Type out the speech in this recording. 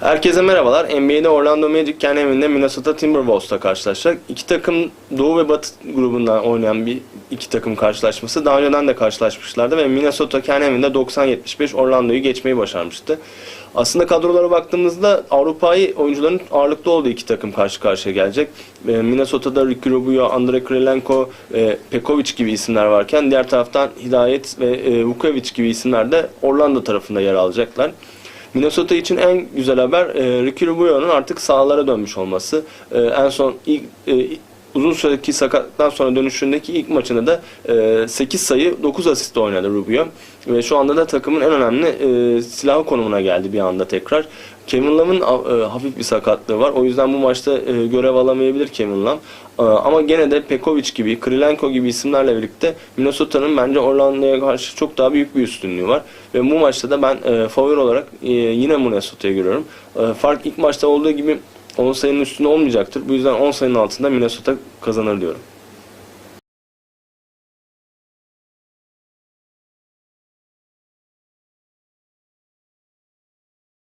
Herkese merhabalar. NBA'de Orlando Magic kendi evinde Minnesota Timberwolves'la karşılaşacak. İki takım Doğu ve Batı grubundan oynayan bir iki takım karşılaşması. Daha önceden de karşılaşmışlardı ve Minnesota kendi evinde 90-75 Orlando'yu geçmeyi başarmıştı. Aslında kadrolara baktığımızda Avrupa'yı oyuncuların ağırlıklı olduğu iki takım karşı karşıya gelecek. E, Minnesota'da Ricky Rubio, Andre Krylenko, e, Pekovic gibi isimler varken diğer taraftan Hidayet ve e, Vukovic gibi isimler de Orlando tarafında yer alacaklar. Minnesota için en güzel haber e, Ricky Rubio'nun artık sahalara dönmüş olması. E, en son ilk e, uzun süredeki sakatlıktan sonra dönüşündeki ilk maçında da e, 8 sayı 9 asist oynadı Rubio. Ve şu anda da takımın en önemli e, silahı konumuna geldi bir anda tekrar. Kevin Love'ın e, hafif bir sakatlığı var. O yüzden bu maçta e, görev alamayabilir Kevin Love. E, ama gene de Pekovic gibi, Krylenko gibi isimlerle birlikte Minnesota'nın bence Orlando'ya karşı çok daha büyük bir üstünlüğü var. Ve bu maçta da ben e, favori olarak e, yine Minnesota'ya görüyorum. E, fark ilk maçta olduğu gibi 10 sayının üstünde olmayacaktır. Bu yüzden 10 sayının altında Minnesota kazanır diyorum.